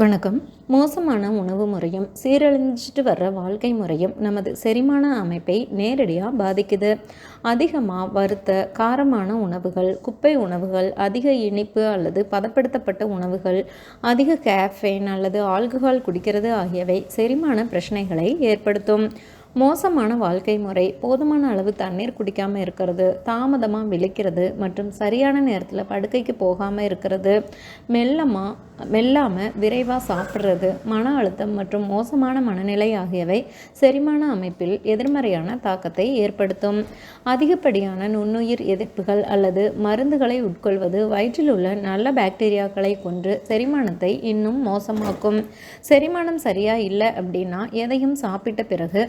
வணக்கம். மோசமான உணவு முறையும் சீரழிஞ்சிட்டு வர்ற வாழ்க்கை முறையும் நமது செரிமான அமைப்பை நேரடியாக பாதிக்குது. அதிகமாக வறுத்த காரமான உணவுகள் குப்பை உணவுகள் அதிக இனிப்பு அல்லது பதப்படுத்தப்பட்ட உணவுகள் அதிக கேஃபைன் அல்லது ஆல்கஹால் குடிக்கிறது ஆகியவை செரிமான பிரச்சனைகளை ஏற்படுத்தும். மோசமான வாழ்க்கை முறை போதுமான அளவு தண்ணீர் குடிக்காமல் இருக்கிறது தாமதமாக விழிக்கிறது மற்றும் சரியான நேரத்தில் படுக்கைக்கு போகாமல் இருக்கிறது. மெல்லமாக மெல்லாமல் விரைவாக சாப்பிட்றது மன அழுத்தம் மற்றும் மோசமான மனநிலை ஆகியவை செரிமான அமைப்பில் எதிர்மறையான தாக்கத்தை ஏற்படுத்தும். அதிகப்படியான நுண்ணுயிர் எதிர்ப்புகள் அல்லது மருந்துகளை உட்கொள்வது வயிற்றில் உள்ள நல்ல பாக்டீரியாக்களை கொன்று செரிமானத்தை இன்னும் மோசமாக்கும். செரிமானம் சரியாக இல்லை அப்படின்னா எதையும் சாப்பிட்ட பிறகு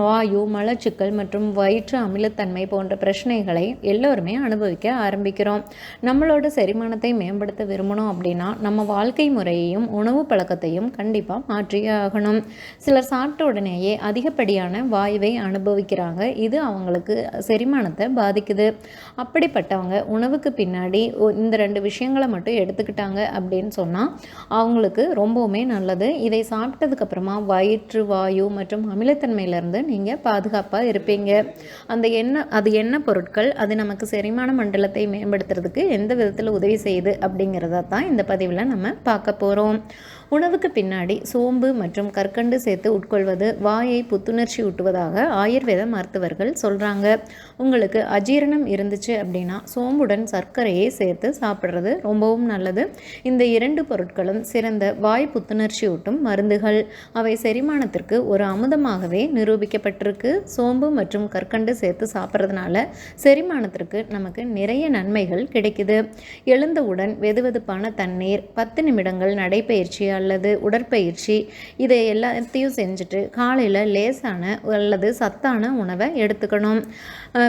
வாயு மலச்சிக்கல் மற்றும் வயிற்று அமிலத்தன்மை போன்ற பிரச்சனைகளை எல்லோருமே அனுபவிக்க ஆரம்பிக்கிறோம். நம்மளோட செரிமானத்தை மேம்படுத்த விரும்பணும் அப்படின்னா நம்ம வாழ்க்கை முறையையும் உணவு பழக்கத்தையும் கண்டிப்பாக மாற்றியே ஆகணும் சிலர் சாப்பிட்ட உடனேயே அதிகப்படியான வாயுவை அனுபவிக்கிறாங்க. இது அவங்களுக்கு செரிமானத்தை பாதிக்குது. அப்படிப்பட்டவங்க உணவுக்கு பின்னாடி இந்த ரெண்டு விஷயங்களை மட்டும் எடுத்துக்கிட்டாங்க அப்படின்னு சொன்னால் அவங்களுக்கு ரொம்பவுமே நல்லது. இதை சாப்பிட்டதுக்கப்புறமா வயிற்று வாயு மற்றும் அமிலத்தன்மையிலேருந்து நீங்கள் பாதுகாப்பாக இருப்பீங்க. அந்த எண்ணெய் அது என்ன பொருட்கள் அது நமக்கு செரிமான மண்டலத்தை மேம்படுத்துறதுக்கு எந்த விதத்தில் உதவி செய்யுது அப்படிங்கிறத தான் இந்த பதிவில் நம்ம பார்க்க போகிறோம் உணவுக்கு பின்னாடி சோம்பு மற்றும் கற்கண்டு சேர்த்து உட்கொள்வது வாயை புத்துணர்ச்சி ஊட்டுவதாக ஆயுர்வேத மருத்துவர்கள் சொல்கிறாங்க உங்களுக்கு அஜீரணம் இருந்துச்சு அப்படின்னா சோம்புடன் சர்க்கரையை சேர்த்து சாப்பிட்றது ரொம்பவும் நல்லது. இந்த இரண்டு பொருட்களும் சிறந்த வாய் புத்துணர்ச்சி ஊட்டும் மருந்துகள். அவை செரிமானத்திற்கு ஒரு அமுதமாகவே நிரூபிக்கப்பட்டிருக்கு. சோம்பு மற்றும் கற்கண்டு சேர்த்து சாப்பிட்றதுனால செரிமானத்திற்கு நமக்கு நிறைய நன்மைகள் கிடைக்குது. எழுந்தவுடன் வெதுவெதுப்பான தண்ணீர் பத்து நிமிடங்கள் நடைப்பயிற்சி அல்லது உடற்பயிற்சி இதை எல்லாத்தையும் செஞ்சுட்டு காலையில் லேசான அல்லது சத்தான உணவை எடுத்துக்கணும்.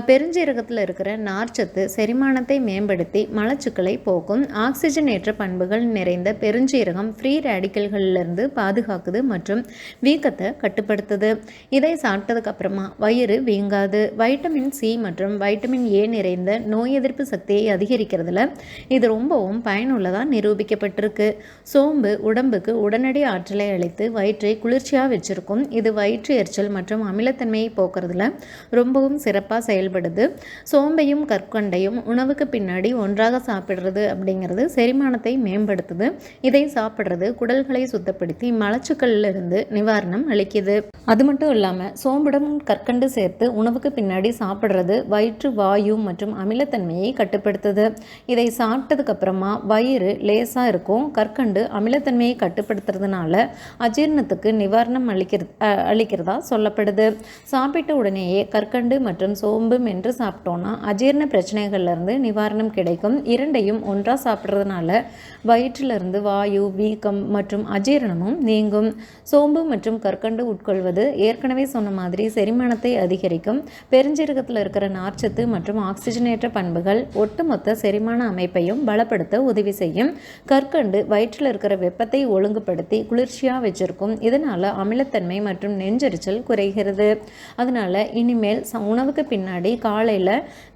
பெருஞ்சீரகத்தில் இருக்கிற நார்ச்சத்து செரிமானத்தை மேம்படுத்தி மலச்சுக்களை போக்கும் ஆக்சிஜனேற்ற பண்புகள் நிறைந்த பெருஞ்சீரகம் ஃப்ரீ ரேடிக்கல்களிலிருந்து பாதுகாக்குது மற்றும் வீக்கத்தை கட்டுப்படுத்துது. இதை சாப்பிட்டதுக்கு அப்புறமா வயிறு வீங்காது. வைட்டமின் சி மற்றும் வைட்டமின் ஏ நிறைந்த நோய் எதிர்ப்பு சக்தியை அதிகரிக்கிறதுல இது ரொம்பவும் பயனுள்ளதாக நிரூபிக்கப்பட்டிருக்கு. சோம்பு உடம்புக்கு உடனடி ஆற்றலை அளித்து வயிற்றை குளிர்ச்சியாக வச்சிருக்கும். இது வயிற்று எரிச்சல் மற்றும் அமிலத்தன்மையை போக்குறதுல ரொம்பவும் சிறப்பாக செயல்படுது. சோம்பையும் கற்கண்டையும் உணவுக்கு பின்னாடி ஒன்றாக சாப்பிட்றது அப்படிங்கிறது செரிமானத்தை மேம்படுத்துது. இதை சாப்பிட்றது குடல்களை சுத்தப்படுத்தி மலச்சுக்கல்லிருந்து நிவாரணம் அளிக்குது. அது மட்டும் இல்லாமல் சோம்புடன் கற்கண்டு சேர்த்து உணவுக்கு பின்னாடி சாப்பிட்றது வயிற்று வாயு மற்றும் அமிலத்தன்மையை கட்டுப்படுத்துது. இதை சாப்பிட்டதுக்கு அப்புறமா வயிறு லேசாக இருக்கும் கற்கண்டு அமிலத்தன்மையை கட்டுப்படுத்துறதுனால அஜீரணத்துக்கு நிவாரணம் அளிக்கிறது அளிக்கிறதா சொல்லப்படுது. சாப்பிட்ட உடனேயே கற்கண்டு மற்றும் சோம்பு மென்று சாப்பிட்டோன்னா அஜீரண பிரச்சனைகள்லேருந்து நிவாரணம் கிடைக்கும். இரண்டையும் ஒன்றாக சாப்பிட்றதுனால வயிற்றிலிருந்து வாயு வீக்கம் மற்றும் அஜீரணமும் நீங்கும். சோம்பு மற்றும் கற்கண்டு உட்கொள்வது ஏற்கனவே சொன்ன மாதிரி செரிமானத்தை அதிகரிக்கும். பெருஞ்சீரகத்தில் இருக்கிற நார்ச்சத்து மற்றும் ஆக்சிஜனேற்ற பண்புகள் ஒட்டுமொத்த செரிமான அமைப்பையும் பலப்படுத்த உதவி செய்யும். கற்கண்டு வயிற்றில் இருக்கிற வெப்பத்தை ஒழுங்குபடுத்தி குளிர்ச்சியாக வச்சிருக்கும். இதனால் அமிலத்தன்மை மற்றும் நெஞ்சரிச்சல் குறைகிறது. அதனால் இனிமேல் உணவுக்கு பின்னாடி காலையில்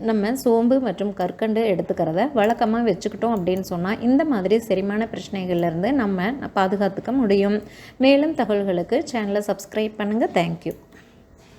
நம்ம சோம்பு மற்றும் கற்கண்டு எடுத்துக்கிறத வழக்கமாக வச்சுக்கிட்டோம் அப்படின்னு சொன்னால் இந்த மாதிரி செரிமான பிரச்சனைகள்லேருந்து நம்ம பாதுகாத்துக்க முடியும். மேலும் தகவல்களுக்கு சேனலை சப்ஸ்கிரைப் பண்ணுங்கள் தேங்க்யூ